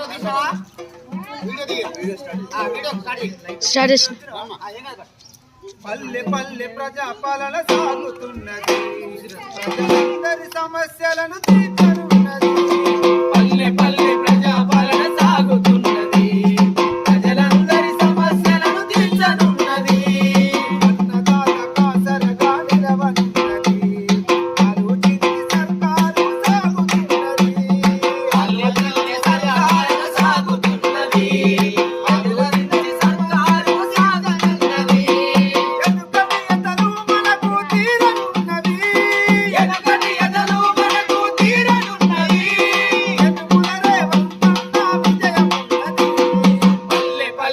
Photo తీసావా video దిగి ఆ, వీడియో స్టార్ట్ చేయి. స్టార్ట్ చేసిన ఆ, ఏం కాదు. పల్లె పల్లె ప్రజాపాలన సాగుతున్నది ప్రజలందరి సమస్యలను పల్లె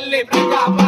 le brillaba.